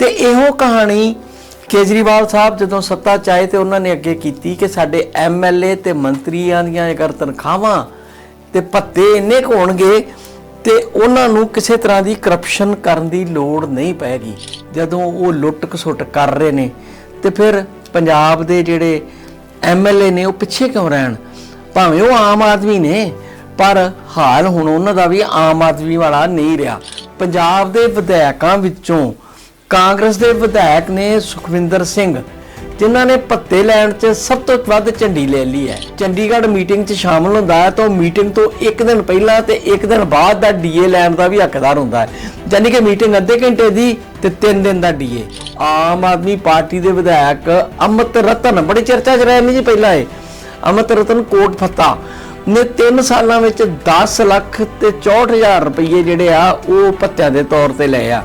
ਤੇ ਇਹੋ ਕਹਾਣੀ ਕੇਜਰੀਵਾਲ ਸਾਹਿਬ ਜਦੋਂ ਸੱਤਾ ਚਾਏ ਤੇ ਉਹਨਾਂ ਨੇ ਅੱਗੇ ਕੀਤੀ ਕਿ ਸਾਡੇ ਐਮਐਲਏ ਤੇ ਮੰਤਰੀਆਂ ਦੀਆਂ ਅਗਰ ਤਨਖਾਹਾਂ ਤੇ ਭੱਤੇ ਇੰਨੇ ਕੁ ਹੋਣਗੇ ਤੇ ਉਹਨਾਂ ਨੂੰ ਕਿਸੇ ਤਰ੍ਹਾਂ ਦੀ ਕਰਪਸ਼ਨ ਕਰਨ ਦੀ ਲੋੜ ਨਹੀਂ ਪੈਗੀ। ਜਦੋਂ ਉਹ ਲੁੱਟ ਖਸੁੱਟ ਕਰ ਰਹੇ ਨੇ ਤੇ ਫਿਰ ਪੰਜਾਬ ਦੇ ਜਿਹੜੇ ਐਮਐਲਏ ਨੇ ਉਹ ਪਿੱਛੇ ਕਿਉਂ ਰਹਿਣ? ਭਾਵੇਂ ਉਹ ਆਮ ਆਦਮੀ ਨੇ, ਪਰ ਹਾਲ ਹੁਣ ਉਹਨਾਂ ਦਾ ਵੀ ਆਮ ਆਦਮੀ ਵਾਲਾ ਨਹੀਂ ਰਿਹਾ। ਪੰਜਾਬ ਦੇ ਵਿਧਾਇਕਾਂ ਵਿੱਚੋਂ ਕਾਂਗਰਸ ਦੇ ਵਿਧਾਇਕ ਨੇ ਸੁਖਵਿੰਦਰ ਸਿੰਘ, ਜਿਨ੍ਹਾਂ ਨੇ ਭੱਤੇ ਲੈਣ 'ਚ ਸਭ ਤੋਂ ਵੱਧ ਝੰਡੀ ਲੈ ਲਈ ਹੈ। ਚੰਡੀਗੜ੍ਹ ਮੀਟਿੰਗ 'ਚ ਸ਼ਾਮਲ ਹੁੰਦਾ ਹੈ ਤਾਂ ਉਹ ਮੀਟਿੰਗ ਤੋਂ ਇੱਕ ਦਿਨ ਪਹਿਲਾਂ ਤੇ ਇੱਕ ਦਿਨ ਬਾਅਦ ਦਾ ਡੀਏ ਲੈਣ ਦਾ ਵੀ ਹੱਕਦਾਰ ਹੁੰਦਾ ਹੈ। ਯਾਨੀ ਕਿ ਮੀਟਿੰਗ ਅੱਧੇ ਘੰਟੇ ਦੀ ਤੇ ਤਿੰਨ ਦਿਨ ਦਾ ਡੀਏ ਆਮ ਆਦਮੀ ਪਾਰਟੀ ਦੇ ਵਿਧਾਇਕ ਅਮਿਤ ਰਤਨ, ਬੜੀ ਚਰਚਾ 'ਚ ਰਹੇ ਨੇ ਜੀ ਪਹਿਲਾਂ ਇਹ। ਅਮਿਤ ਰਤਨ ਕੋਟ ਫੱਤਾ ਨੇ 3 ਸਾਲਾਂ ਵਿੱਚ 10 ਲੱਖ ਤੇ 64000 ਰੁਪਏ ਜਿਹੜੇ ਆ, ਉਹ ਭੱਤਿਆਂ ਦੇ ਤੌਰ ਤੇ ਲਏ ਆ।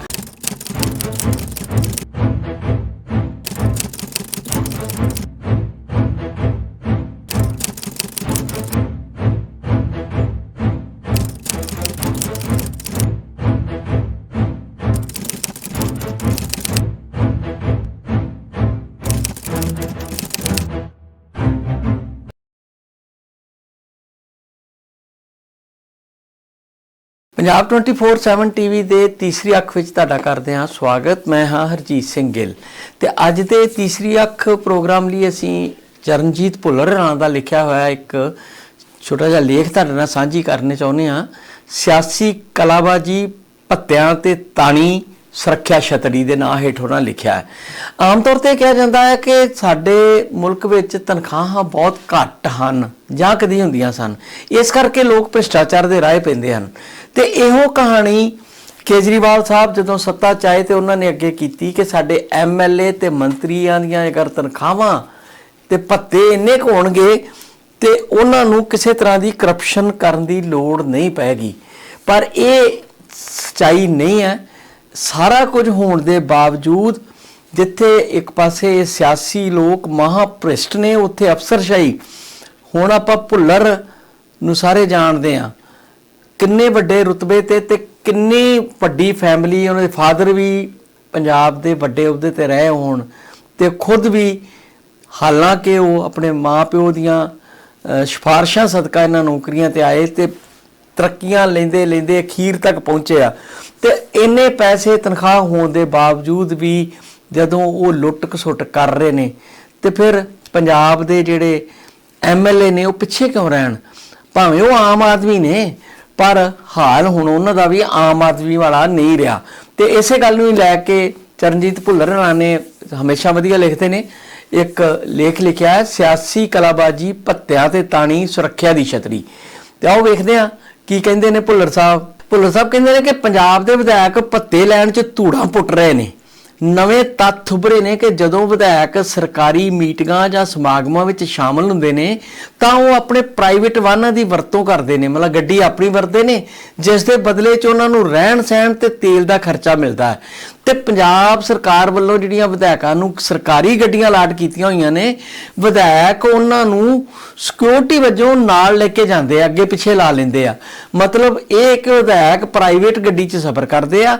ਪੰਜਾਬ 24/7 ਟੀਵੀ ਦੇ ਤੀਸਰੀ ਅੱਖ ਵਿੱਚ ਤੁਹਾਡਾ ਕਰਦੇ ਹਾਂ ਸਵਾਗਤ। ਮੈਂ ਹਾਂ ਹਰਜੀਤ ਸਿੰਘ ਗਿੱਲ। ਤੇ ਅੱਜ ਦੇ ਤੀਸਰੀ ਅੱਖ ਪ੍ਰੋਗਰਾਮ ਲਈ ਅਸੀਂ ਚਰਨਜੀਤ ਭੁੱਲਰ ਨਾਂ ਦਾ ਲਿਖਿਆ ਹੋਇਆ ਇੱਕ ਛੋਟਾ ਜਿਹਾ ਲੇਖ ਤੁਹਾਡੇ ਨਾਲ ਸਾਂਝੀ ਕਰਨੇ ਚਾਹੁੰਦੇ ਹਾਂ। ਸਿਆਸੀ ਕਲਾਬਾਜੀ, ਭੱਤਿਆਂ ਤੇ ਤਾਣੀ ਸੁਰੱਖਿਆ ਛਤਰੀ ਦੇ ਨਾਂ ਹੇਠ ਉਹਨਾਂ ਲਿਖਿਆ ਹੈ। ਆਮ ਤੌਰ ਤੇ ਕਿਹਾ ਜਾਂਦਾ ਹੈ ਕਿ ਸਾਡੇ ਮੁਲਕ ਵਿੱਚ ਤਨਖਾਹਾਂ ਬਹੁਤ ਘੱਟ ਹਨ ਜਾਂ ਕਦੀ ਹੁੰਦੀਆਂ ਸਨ। ਇਸ ਕਰਕੇ ਲੋਕ ਭ੍ਰਿਸ਼ਟਾਚਾਰ ਦੇ ਰਾਹ ਪੈਂਦੇ ਹਨ। ਤੇ ਇਹੋ ਕਹਾਣੀ ਕੇਜਰੀਵਾਲ ਸਾਹਿਬ ਜਦੋਂ ਸੱਤਾ 'ਚ ਆਏ ਤੇ ਉਹਨਾਂ ਨੇ ਅੱਗੇ ਕੀਤੀ ਕਿ ਸਾਡੇ ਐਮਐਲਏ ਤੇ ਮੰਤਰੀਆਂ ਦੀਆਂ ਅਗਰ ਤਨਖਾਹਾਂ ਤੇ ਭੱਤੇ ਇੰਨੇ ਕੁ ਹੋਣਗੇ ਤੇ ਉਹਨਾਂ ਨੂੰ ਕਿਸੇ ਤਰ੍ਹਾਂ ਦੀ ਕਰਪਸ਼ਨ ਕਰਨ ਦੀ ਲੋੜ ਨਹੀਂ ਪੈਗੀ। ਪਰ ਇਹ ਸਚਾਈ ਨਹੀਂ ਹੈ। ਸਾਰਾ ਕੁਝ ਹੋਣ ਦੇ ਬਾਵਜੂਦ ਜਿੱਥੇ ਇੱਕ ਪਾਸੇ ਸਿਆਸੀ ਲੋਕ ਮਹਾਭ੍ਰਿਸ਼ਟ ਨੇ, ਉੱਥੇ ਅਫਸਰਸ਼ਾਹੀ। ਹੁਣ ਆਪਾਂ ਭੁੱਲਰ ਨੂੰ ਸਾਰੇ ਜਾਣਦੇ ਆ ਕਿੰਨੇ ਵੱਡੇ ਰੁਤਬੇ ਤੇ ਤੇ ਕਿੰਨੀ ਵੱਡੀ ਫੈਮਿਲੀ ਉਹਨਾਂ ਦੇ ਫਾਦਰ ਵੀ ਪੰਜਾਬ ਦੇ ਵੱਡੇ ਅਹੁਦੇ ਤੇ ਰਹੇ ਹੋਣ ਤੇ ਖੁਦ ਵੀ ਹਾਲਾਂਕਿ ਉਹ ਆਪਣੇ ਮਾਪਿਓ ਦੀਆਂ ਅਹ, ਸਿਫਾਰਸ਼ਾਂ ਸਦਕਾ ਇਹਨਾਂ ਨੌਕਰੀਆਂ ਤੇ ਆਏ ਤੇ ਤਰੱਕੀਆਂ ਲੈਂਦੇ ਲੈਂਦੇ ਅਖੀਰ ਤੱਕ ਪਹੁੰਚੇ ਆ। ਤੇ ਇੰਨੇ ਪੈਸੇ ਤਨਖਾਹ ਹੋਣ ਦੇ ਬਾਵਜੂਦ ਵੀ ਜਦੋਂ ਉਹ ਲੁੱਟ ਖਸੁੱਟ ਕਰ ਰਹੇ ਨੇ ਤੇ ਫਿਰ ਪੰਜਾਬ ਦੇ ਜਿਹੜੇ ਐਮਐਲਏ ਨੇ ਉਹ ਪਿੱਛੇ ਕਿਉਂ ਰਹਿਣ? ਭਾਵੇਂ ਉਹ ਆਮ ਆਦਮੀ ਨੇ ਪਰ ਹਾਲ ਹੁਣ ਉਹਨਾਂ ਦਾ ਵੀ ਆਮ ਆਦਮੀ ਵਾਲਾ ਨਹੀਂ ਰਿਹਾ। ਤੇ ਇਸੇ ਗੱਲ ਨੂੰ ਲੈ ਕੇ ਚਰਨਜੀਤ ਭੁੱਲਰ ਹੋਣਾ ਨੇ ਹਮੇਸ਼ਾ ਵਧੀਆ ਲਿਖਦੇ ਨੇ। ਇੱਕ ਲੇਖ ਲਿਖਿਆ ਹੈ, ਸਿਆਸੀ ਕਲਾਬਾਜੀ ਭੱਤਿਆਂ ਤੇ ਤਾਣੀ ਸੁਰੱਖਿਆ ਦੀ ਛਤਰੀ। ਤੇ ਆਓ ਵੇਖਦੇ ਹਾਂ ਕੀ ਕਹਿੰਦੇ ਨੇ ਭੁੱਲਰ ਸਾਹਿਬ। ਭੁੱਲਰ ਸਾਹਿਬ ਕਹਿੰਦੇ ਨੇ ਕਿ ਪੰਜਾਬ ਦੇ ਵਿਧਾਇਕ ਭੱਤੇ ਲੈਣ 'ਚ ਧੂੜਾਂ ਪੁੱਟ ਰਹੇ ਨੇ। ਨਵੇਂ ਤੱਥ ਉਭਰੇ ਨੇ ਕਿ ਜਦੋਂ ਵਿਧਾਇਕ ਸਰਕਾਰੀ ਮੀਟਿੰਗਾਂ ਜਾਂ ਸਮਾਗਮਾਂ ਵਿੱਚ ਸ਼ਾਮਲ ਹੁੰਦੇ ਨੇ, ਤਾਂ ਉਹ ਆਪਣੇ ਪ੍ਰਾਈਵੇਟ ਵਾਹਨਾਂ ਦੀ ਵਰਤੋਂ ਕਰਦੇ ਨੇ। ਮਤਲਬ ਗੱਡੀ ਆਪਣੀ ਵਰਤਦੇ ਨੇ, ਜਿਸ ਦੇ ਬਦਲੇ 'ਚ ਉਹਨਾਂ ਨੂੰ ਰਹਿਣ ਸਹਿਣ ਤੇ ਤੇਲ ਦਾ ਖਰਚਾ ਮਿਲਦਾ ਹੈ। ਤੇ ਪੰਜਾਬ ਸਰਕਾਰ ਵੱਲੋਂ ਜਿਹੜੀਆਂ ਵਿਧਾਇਕਾਂ ਨੂੰ ਸਰਕਾਰੀ ਗੱਡੀਆਂ ਲਾਟ ਕੀਤੀਆਂ ਹੋਈਆਂ ਨੇ, ਵਿਧਾਇਕ ਉਹਨਾਂ ਨੂੰ ਸਿਕਿਉਰਿਟੀ ਵਜੋਂ ਨਾਲ ਲੈ ਕੇ ਜਾਂਦੇ ਆ, ਅੱਗੇ ਪਿੱਛੇ ਲਾ ਲੈਂਦੇ ਆ। ਮਤਲਬ ਇਹ ਕਿ ਵਿਧਾਇਕ ਪ੍ਰਾਈਵੇਟ ਗੱਡੀ 'ਚ ਸਫ਼ਰ ਕਰਦੇ ਆ।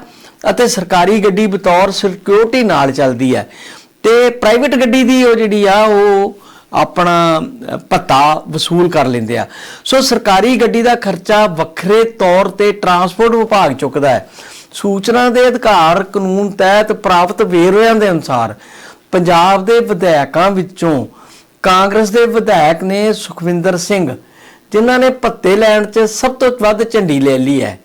ਅਤੇ ਸਰਕਾਰੀ ਗੱਡੀ ਬਤੌਰ ਸਿਕਿਉਰਿਟੀ ਨਾਲ ਚੱਲਦੀ ਹੈ। ਤੇ ਪ੍ਰਾਈਵੇਟ ਗੱਡੀ ਦੀ ਉਹ ਜਿਹੜੀ ਆ ਉਹ ਆਪਣਾ ਅ, ਭੱਤਾ ਵਸੂਲ ਕਰ ਲੈਂਦੇ ਆ। ਸੋ ਸਰਕਾਰੀ ਗੱਡੀ ਦਾ ਖਰਚਾ ਵੱਖਰੇ ਤੌਰ ਤੇ ਟਰਾਂਸਪੋਰਟ ਵਿਭਾਗ ਚੁੱਕਦਾ ਹੈ। ਸੂਚਨਾ ਦੇ ਅਧਿਕਾਰ ਕਾਨੂੰਨ ਤਹਿਤ ਪ੍ਰਾਪਤ ਵੇਰਵਿਆਂ ਦੇ ਅਨੁਸਾਰ ਪੰਜਾਬ ਦੇ ਵਿਧਾਇਕਾਂ ਵਿੱਚੋਂ ਕਾਂਗਰਸ ਦੇ ਵਿਧਾਇਕ ਨੇ ਸੁਖਵਿੰਦਰ ਸਿੰਘ ਜਿਨ੍ਹਾਂ ਨੇ ਭੱਤੇ ਲੈਣ 'ਚ ਸਭ ਤੋਂ ਵੱਧ ਝੰਡੀ ਲੈ ਲਈ ਹੈ।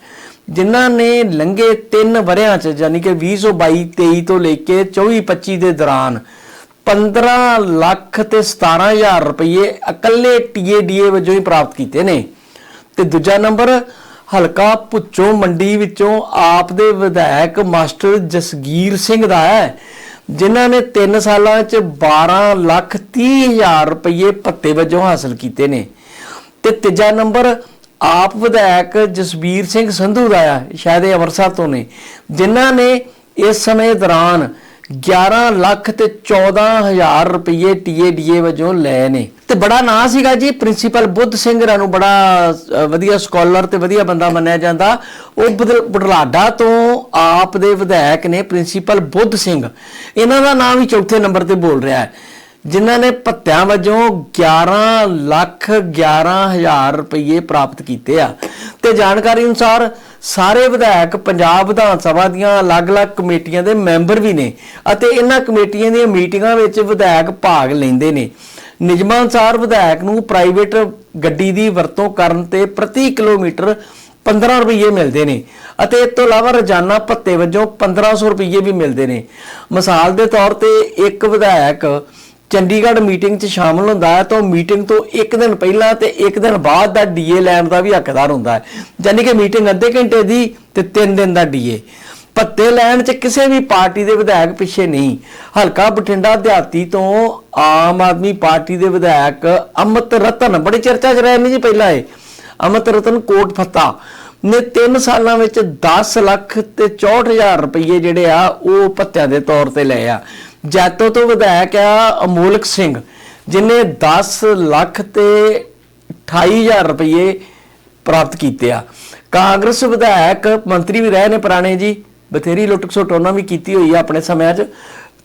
ਜਿਨ੍ਹਾਂ ਨੇ ਲੰਘੇ 3 ਵਰਿਆਂ 'ਚ ਯਾਨੀ ਕਿ 2022 23 ਤੋਂ ਲੈ ਕੇ 24 25 ਦੇ ਦੌਰਾਨ 15 ਲੱਖ ਤੇ 17000 ਰੁਪਏ ਇਕੱਲੇ ਟੀਏਡੀਏ ਵਜੋਂ ਹੀ ਪ੍ਰਾਪਤ ਕੀਤੇ ਨੇ। ਤੇ ਦੂਜਾ ਨੰਬਰ, ਹਲਕਾ ਪੁੱਚੋ ਮੰਡੀ ਵਿੱਚੋਂ ਆਪ ਦੇ ਵਿਧਾਇਕ ਮਾਸਟਰ ਜਸਗੀਰ ਸਿੰਘ ਦਾ ਹੈ, ਜਿਨ੍ਹਾਂ ਨੇ 3 ਸਾਲਾਂ 'ਚ 12 ਲੱਖ 30 ਹਜ਼ਾਰ ਰੁਪਏ ਪੱਤੇ ਵਜੋਂ ਹਾਸਲ ਕੀਤੇ ਨੇ। ਤੇ ਤੀਜਾ ਨੰਬਰ ਆਪ ਵਿਧਾਇਕ ਜਸਬੀਰ ਸਿੰਘ ਸੰਧੂ ਦਾ ਆ ਸ਼ਾਇਦ ਇਹ ਅੰਮ੍ਰਿਤਸਰ ਤੋਂ ਨੇ, ਜਿਨ੍ਹਾਂ ਨੇ ਇਸ ਸਮੇਂ ਦੌਰਾਨ 11 ਲੱਖ ਤੇ 14000 ਰੁਪਏ ਟੀਏਡੀਏ ਵਜੋਂ ਲਏ ਨੇ। ਤੇ ਬੜਾ ਨਾਂ ਸੀਗਾ ਜੀ, ਪ੍ਰਿੰਸੀਪਲ ਬੁੱਧ ਸਿੰਘ ਰਾਂ ਨੂੰ ਬੜਾ ਵਧੀਆ ਸਕਾਲਰ ਤੇ ਵਧੀਆ ਬੰਦਾ ਮੰਨਿਆ ਜਾਂਦਾ। ਉਹ ਬਦਲ- ਬੁਢਲਾਡਾ ਤੋਂ ਆਪ ਦੇ ਵਿਧਾਇਕ ਨੇ ਪ੍ਰਿੰਸੀਪਲ ਬੁੱਧ ਸਿੰਘ। ਇਹਨਾਂ ਦਾ ਨਾਮ ਹੀ ਚੌਥੇ ਨੰਬਰ ਤੇ ਬੋਲ ਰਿਹਾ ਹੈ। ਜਿਨ੍ਹਾਂ ਨੇ ਭੱਤਿਆਂ ਵਜੋਂ 11 ਲੱਖ 11000 ਰੁਪਏ ਪ੍ਰਾਪਤ ਕੀਤੇ ਆ। ਤੇ ਜਾਣਕਾਰੀ ਅਨੁਸਾਰ ਸਾਰੇ ਵਿਧਾਇਕ ਪੰਜਾਬ ਵਿਧਾਨ ਸਭਾ ਦੀਆਂ ਅਲੱਗ-ਅਲੱਗ ਕਮੇਟੀਆਂ ਦੇ ਮੈਂਬਰ ਵੀ ਨੇ ਅਤੇ ਇਹਨਾਂ ਕਮੇਟੀਆਂ ਦੀਆਂ ਮੀਟਿੰਗਾਂ ਵਿੱਚ ਵਿਧਾਇਕ ਭਾਗ ਲੈਂਦੇ ਨੇ। ਨਿਯਮਾਂ ਅਨੁਸਾਰ ਵਿਧਾਇਕ ਨੂੰ ਪ੍ਰਾਈਵੇਟ ਗੱਡੀ ਦੀ ਵਰਤੋਂ ਕਰਨ ਤੇ ਪ੍ਰਤੀ ਕਿਲੋਮੀਟਰ 15 ਰੁਪਏ ਮਿਲਦੇ ਨੇ ਅਤੇ ਇਸ ਤੋਂ ਇਲਾਵਾ ਰੋਜ਼ਾਨਾ ਭੱਤੇ ਵਜੋਂ 1500 ਰੁਪਏ ਵੀ ਮਿਲਦੇ ਨੇ। ਮਿਸਾਲ ਦੇ ਤੌਰ ਤੇ ਇੱਕ ਵਿਧਾਇਕ ਚੰਡੀਗੜ੍ਹ ਮੀਟਿੰਗ 'ਚ ਸ਼ਾਮਲ ਹੁੰਦਾ ਹੈ ਤਾਂ ਮੀਟਿੰਗ ਤੋਂ ਇੱਕ ਦਿਨ ਪਹਿਲਾਂ ਤੇ ਇੱਕ ਦਿਨ ਬਾਅਦ ਦਾ ਡੀਏ ਲੈਣ ਦਾ ਵੀ ਹੱਕਦਾਰ ਹੁੰਦਾ ਹੈ। ਯਾਨੀ ਕਿ ਮੀਟਿੰਗ ਅੱਧੇ ਘੰਟੇ ਦੀ ਤੇ 3 ਦਿਨ ਦਾ ਡੀਏ ਭੱਤੇ ਲੈਣ 'ਚ ਕਿਸੇ ਵੀ ਪਾਰਟੀ ਦੇ ਵਿਧਾਇਕ ਪਿੱਛੇ ਨਹੀਂ। ਹਲਕਾ ਬਠਿੰਡਾ ਦਿਹਾਤੀ ਤੋਂ ਆਮ ਆਦਮੀ ਪਾਰਟੀ ਦੇ ਵਿਧਾਇਕ ਅਮਿਤ ਰਤਨ, ਬੜੀ ਚਰਚਾ 'ਚ ਰਹੇ ਨੇ ਜੀ ਪਹਿਲਾਂ ਇਹ। ਅਮਿਤ ਰਤਨ ਕੋਟ ਫੱਤਾ। ਨੇ 3 ਸਾਲਾਂ ਵਿੱਚ 10 ਲੱਖ ਤੇ 64000 ਰੁਪਏ ਜਿਹੜੇ ਆ, ਉਹ ਭੱਤਿਆਂ ਦੇ ਤੌਰ ਤੇ ਲਏ ਆ। ਜੈਤੋ ਤੋਂ ਵਿਧਾਇਕ ਆ ਅਮੋਲਕ ਸਿੰਘ, ਜਿਨੇ 10 ਲੱਖ ਤੇ 28000 ਰੁਪਏ ਪ੍ਰਾਪਤ ਕੀਤੇ ਆ। ਕਾਂਗਰਸ ਵਿਧਾਇਕ ਮੰਤਰੀ ਵੀ ਰਹੇ ਨੇ ਪੁਰਾਣੇ ਜੀ, ਬਥੇਰੀ ਲੁੱਟ ਖਸੁੱਟ ਉਹਨਾਂ ਵੀ ਕੀਤੀ ਹੋਈ ਆ ਆਪਣੇ ਸਮਿਆਂ 'ਚ।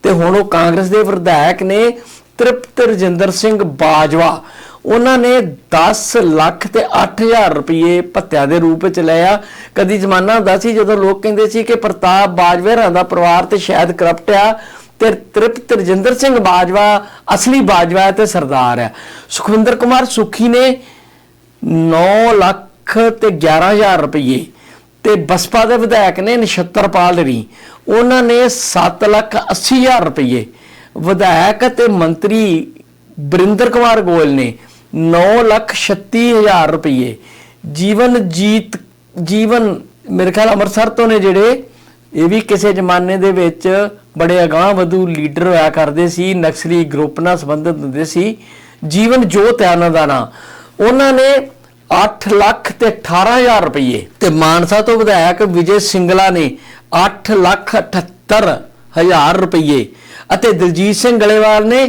ਤੇ ਹੁਣ ਉਹ ਕਾਂਗਰਸ ਦੇ ਵਿਧਾਇਕ ਨੇ ਤ੍ਰਿਪਤ ਰਜਿੰਦਰ ਸਿੰਘ ਬਾਜਵਾ, ਉਹਨਾਂ ਨੇ 10 ਲੱਖ ਤੇ 8000 ਰੁਪਏ ਭੱਤਿਆਂ ਦੇ ਰੂਪ ਵਿੱਚ ਲਿਆ ਕਦੀ ਜ਼ਮਾਨਾ ਹੁੰਦਾ ਸੀ ਜਦੋਂ ਲੋਕ ਕਹਿੰਦੇ ਸੀ ਕਿ ਪ੍ਰਤਾਪ ਬਾਜਵੇਰਾਂ ਦਾ ਪਰਿਵਾਰ ਤੇ ਸ਼ਾਇਦ ਕਰਪਟ ਆ ਤੇ ਤ੍ਰਿਪਤ ਰਜਿੰਦਰ ਸਿੰਘ ਬਾਜਵਾ, ਅਸਲੀ ਬਾਜਵਾ ਹੈ ਤੇ ਸਰਦਾਰ ਹੈ। ਸੁਖਵਿੰਦਰ ਕੁਮਾਰ ਸੁਖੀ ਨੇ 9 ਲੱਖ ਤੇ 11000 ਰੁਪਏ ਤੇ ਬਸਪਾ ਦੇ ਵਿਧਾਇਕ ਨੇ ਨਛੱਤਰਪਾਲ ਰੀ ਉਹਨਾਂ ਨੇ 7 ਲੱਖ 80000 ਰੁਪਏ ਵਿਧਾਇਕ ਤੇ ਮੰਤਰੀ ਬਰਿੰਦਰ ਕੁਮਾਰ ਗੋਇਲ ਨੇ 9 ਲੱਖ 36000 ਰੁਪਏ ਜੀਵਨ ਜੀਤ, ਜੀਵਨ ਮੇਰੇ ਖਿਆਲ ਅੰਮ੍ਰਿਤਸਰ ਤੋਂ ਨੇ ਜਿਹੜੇ ਇਹ ਵੀ ਕਿਸੇ ਜ਼ਮਾਨੇ ਦੇ ਵਿੱਚ ਬੜੇ ਅਗਾਂਹ ਵਧੂ ਲੀਡਰ ਹੋਇਆ ਕਰਦੇ ਸੀ, ਨਕਸਲੀ ਗਰੁੱਪ ਨਾਲ ਸੰਬੰਧਿਤ ਹੁੰਦੇ ਸੀ। ਜੀਵਨ ਜੋਤ ਹੈ ਉਹਨਾਂ ਦਾ ਨਾਂ। ਉਹਨਾਂ ਨੇ 8 ਲੱਖ ਤੇ 18000 ਰੁਪਏ ਤੇ ਮਾਨਸਾ ਤੋਂ ਵਿਧਾਇਕ ਵਿਜੇ ਸਿੰਗਲਾ ਨੇ 8 ਲੱਖ 78 ਹਜ਼ਾਰ ਰੁਪਏ ਅਤੇ ਦਲਜੀਤ ਸਿੰਘ ਗਲੇਵਾਲ ਨੇ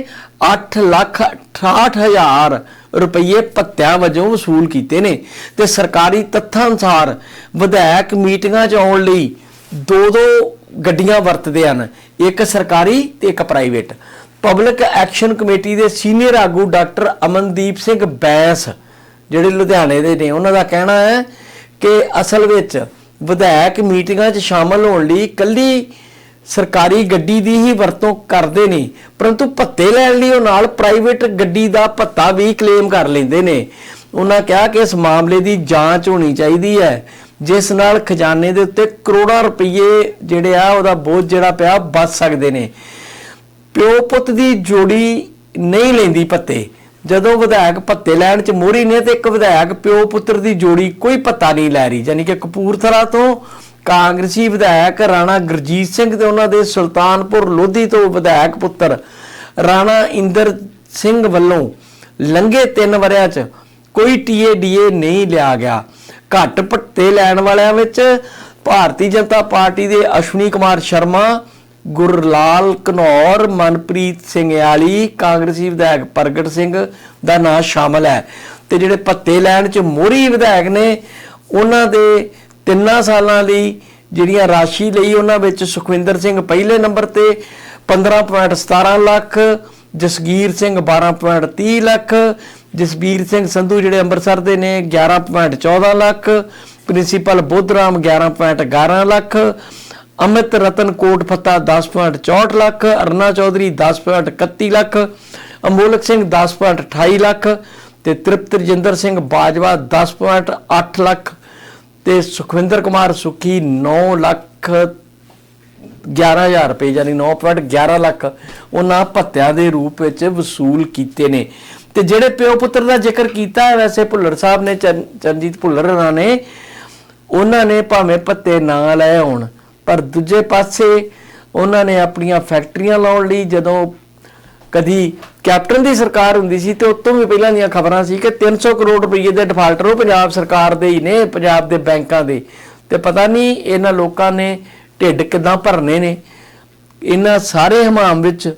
8 ਲੱਖ 68 ਹਜ਼ਾਰ ਰੁਪਏ ਭੱਤਿਆਂ ਵਜੋਂ ਵਸੂਲ ਕੀਤੇ ਨੇ ਤੇ ਸਰਕਾਰੀ ਤੱਥਾਂ ਅਨੁਸਾਰ ਵਿਧਾਇਕ ਮੀਟਿੰਗਾਂ 'ਚ ਆਉਣ ਲਈ ਦੋ ਦੋ ਗੱਡੀਆਂ ਵਰਤਦੇ ਹਨ, ਇੱਕ ਸਰਕਾਰੀ ਤੇ ਇੱਕ ਪ੍ਰਾਈਵੇਟ ਪਬਲਿਕ ਐਕਸ਼ਨ ਕਮੇਟੀ ਦੇ ਸੀਨੀਅਰ ਆਗੂ ਡਾਕਟਰ ਅਮਨਦੀਪ ਸਿੰਘ ਬੈਂਸ, ਜਿਹੜੇ ਲੁਧਿਆਣੇ ਦੇ ਨੇ, ਉਹਨਾਂ ਦਾ ਕਹਿਣਾ ਹੈ ਕਿ ਅਸਲ ਵਿੱਚ ਵਿਧਾਇਕ ਮੀਟਿੰਗਾਂ 'ਚ ਸ਼ਾਮਲ ਹੋਣ ਲਈ ਕੱਲੀ ਸਰਕਾਰੀ ਗੱਡੀ ਦੀ ਹੀ ਵਰਤੋਂ ਕਰਦੇ ਨੇ, ਪਰੰਤੂ ਭੱਤੇ ਲੈਣ ਲਈ ਉਹ ਨਾਲ ਪ੍ਰਾਈਵੇਟ ਗੱਡੀ ਦਾ ਭੱਤਾ ਵੀ ਕਲੇਮ ਕਰ ਲੈਂਦੇ ਨੇ। ਉਹਨਾਂ ਕਿਹਾ ਕਿ ਇਸ ਮਾਮਲੇ ਦੀ ਜਾਂਚ ਹੋਣੀ ਚਾਹੀਦੀ ਹੈ। ਜਿਸ ਨਾਲ ਖਜ਼ਾਨੇ ਦੇ ਉੱਤੇ ਕਰੋੜਾਂ ਰੁਪਏ ਜਿਹੜੇ ਆ ਉਹਦਾ ਬੋਝ ਜਿਹੜਾ ਪਿਆ ਬਚ ਸਕਦੇ ਨੇ। ਪਿਓ ਪੁੱਤ ਦੀ ਜੋੜੀ ਨਹੀਂ ਲੈਂਦੀ ਪੱਤੇ। ਜਦੋਂ ਵਿਧਾਇਕ ਪੱਤੇ ਲੈਣ ਚ ਮੋਹਰੀ ਨੇ ਤੇ ਇੱਕ ਵਿਧਾਇਕ ਪਿਓ ਪੁੱਤਰ ਦੀ ਜੋੜੀ ਕੋਈ ਪੱਤਾ ਨਹੀਂ ਲੈ ਰਹੀ। ਯਾਨੀ ਕਿ ਕਪੂਰਥਲਾ ਤੋਂ ਕਾਂਗਰਸੀ ਵਿਧਾਇਕ ਰਾਣਾ ਗੁਰਜੀਤ ਸਿੰਘ ਤੇ ਉਹਨਾਂ ਦੇ ਸੁਲਤਾਨਪੁਰ ਲੋਧੀ ਤੋਂ ਵਿਧਾਇਕ ਪੁੱਤਰ ਰਾਣਾ ਇੰਦਰ ਸਿੰਘ ਵੱਲੋਂ ਲੰਘੇ 3 ਵਰਿਆਂ ਚ ਕੋਈ ਟੀਏ ਟੀਏਡੀਏ ਨਹੀਂ ਲਿਆ ਗਿਆ। ਘੱਟ ਪੱਤੇ ਲੈਣ ਵਾਲਿਆਂ ਵਿੱਚ ਭਾਰਤੀ ਜਨਤਾ ਪਾਰਟੀ ਦੇ ਅਸ਼ਵਨੀ ਕੁਮਾਰ ਸ਼ਰਮਾ, ਗੁਰਲਾਲ ਘਨੌਰ ਮਨਪ੍ਰੀਤ ਸਿੰਘ ਆਲੀ ਕਾਂਗਰਸੀ ਵਿਧਾਇਕ ਪ੍ਰਗਟ ਸਿੰਘ ਦਾ ਨਾਮ ਸ਼ਾਮਲ ਹੈ। ਤੇ ਜਿਹੜੇ ਪੱਤੇ ਲੈਣ ਚ ਮੋਹਰੀ ਵਿਧਾਇਕ ਨੇ, ਉਹਨਾਂ ਦੇ ਤਿੰਨਾਂ ਸਾਲਾਂ ਲਈ ਜਿਹੜੀਆਂ ਰਾਸ਼ੀ ਲਈ ਉਹਨਾਂ ਵਿੱਚ ਸੁਖਵਿੰਦਰ ਸਿੰਘ ਪਹਿਲੇ ਨੰਬਰ ਤੇ 15.17 ਲੱਖ ਜਸਗੀਰ ਸਿੰਘ 12.30 ਲੱਖ, ਜਸਬੀਰ ਸਿੰਘ ਸੰਧੂ ਜਿਹੜੇ ਅੰਮ੍ਰਿਤਸਰ ਦੇ ਨੇ 11.14 ਲੱਖ, ਪ੍ਰਿੰਸੀਪਲ ਬੁੱਧਰਾਮ 11.11 ਲੱਖ, ਅਮਿਤ ਰਤਨ ਕੋਟ ਫੱਤਾ 10.64 ਲੱਖ, ਅਰਨਾ ਚੌਧਰੀ 10.31 ਲੱਖ, ਅਮੋਲਕ ਸਿੰਘ 10.28 ਲੱਖ ਤੇ ਤ੍ਰਿਪਤ ਰਜਿੰਦਰ ਸਿੰਘ ਬਾਜਵਾ 10.8 ਲੱਖ ਤੇ ਸੁਖਵਿੰਦਰ ਕੁਮਾਰ ਸੁਖੀ 9 ਲੱਖ 11000 ਰੁਪਏ ਯਾਨੀ 9.11 ਲੱਖ ਉਹਨਾਂ ਭੱਤਿਆਂ ਦੇ ਰੂਪ ਵਿੱਚ ਵਸੂਲ ਕੀਤੇ ਨੇ। ਤੇ ਜਿਹੜੇ ਪਿਓ ਪੁੱਤਰ ਦਾ ਜ਼ਿਕਰ ਕੀਤਾ ਹੈ, ਵੈਸੇ ਭੁੱਲਰ ਸਾਹਿਬ ਨੇ ਚਰਨਜੀਤ ਭੁੱਲਰ ਹੋਰਾਂ ਨੇ, ਉਹਨਾਂ ਨੇ ਭਾਵੇਂ ਭੱਤੇ ਨਾ ਲਏ ਹੋਣ ਪਰ ਦੂਜੇ ਪਾਸੇ ਉਹਨਾਂ ਨੇ ਆਪਣੀਆਂ ਫੈਕਟਰੀਆਂ ਲਾਉਣ ਲਈ ਜਦੋਂ ਕਦੀ ਕੈਪਟਨ ਦੀ ਸਰਕਾਰ ਹੁੰਦੀ ਸੀ ਤੇ ਉਤੋਂ ਵੀ ਪਹਿਲਾਂ ਦੀਆਂ ਖਬਰਾਂ ਸੀ ਕਿ 300 ਕਰੋੜ ਰੁਪਏ ਦੇ ਡਿਫਾਲਟਰ ਉਹ ਪੰਜਾਬ ਸਰਕਾਰ ਦੇ ਹੀ ਨੇ, ਪੰਜਾਬ ਦੇ ਬੈਂਕਾਂ ਦੇ। ਤੇ ਪਤਾ ਨਹੀਂ ਇਹਨਾਂ ਲੋਕਾਂ ਨੇ ਢਿੱਡ ਕਿਦਾਂ ਭਰਨੇ ਨੇ, ਇਹਨਾਂ ਸਾਰੇ ਹਮਾਮ ਵਿੱਚ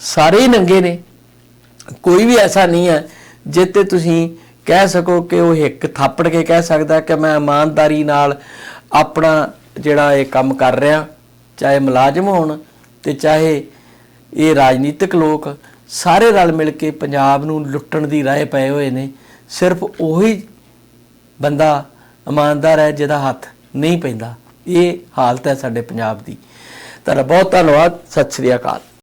ਸਾਰੇ ਹੀ ਨੰਗੇ ਨੇ। ਕੋਈ ਵੀ ਐਸਾ ਨਹੀਂ ਹੈ ਜਿੱਤੇ ਤੁਸੀਂ ਕਹਿ ਸਕੋ ਕਿ ਉਹ ਇੱਕ ਥਾਪੜ ਕੇ ਕਹਿ ਸਕਦਾ ਕਿ ਮੈਂ ਇਮਾਨਦਾਰੀ ਨਾਲ ਆਪਣਾ ਜਿਹੜਾ ਇਹ ਕੰਮ ਕਰ ਰਿਹਾ, ਚਾਹੇ ਮੁਲਾਜ਼ਮ ਹੋਣ ਤੇ ਚਾਹੇ ਇਹ ਰਾਜਨੀਤਿਕ ਲੋਕ, ਸਾਰੇ ਰਲ ਮਿਲ ਕੇ ਪੰਜਾਬ ਨੂੰ ਲੁੱਟਣ ਦੀ ਰਾਹ ਪਏ ਹੋਏ ਨੇ। ਸਿਰਫ ਉਹੀ ਬੰਦਾ ਇਮਾਨਦਾਰ ਹੈ ਜਿਹਦਾ ਹੱਥ ਨਹੀਂ ਪੈਂਦਾ। ਇਹ ਹਾਲਤ ਹੈ ਸਾਡੇ ਪੰਜਾਬ ਦੀ। ਤੁਹਾਡਾ ਬਹੁਤ ਧੰਨਵਾਦ। ਸਤਿ ਸ੍ਰੀ ਅਕਾਲ।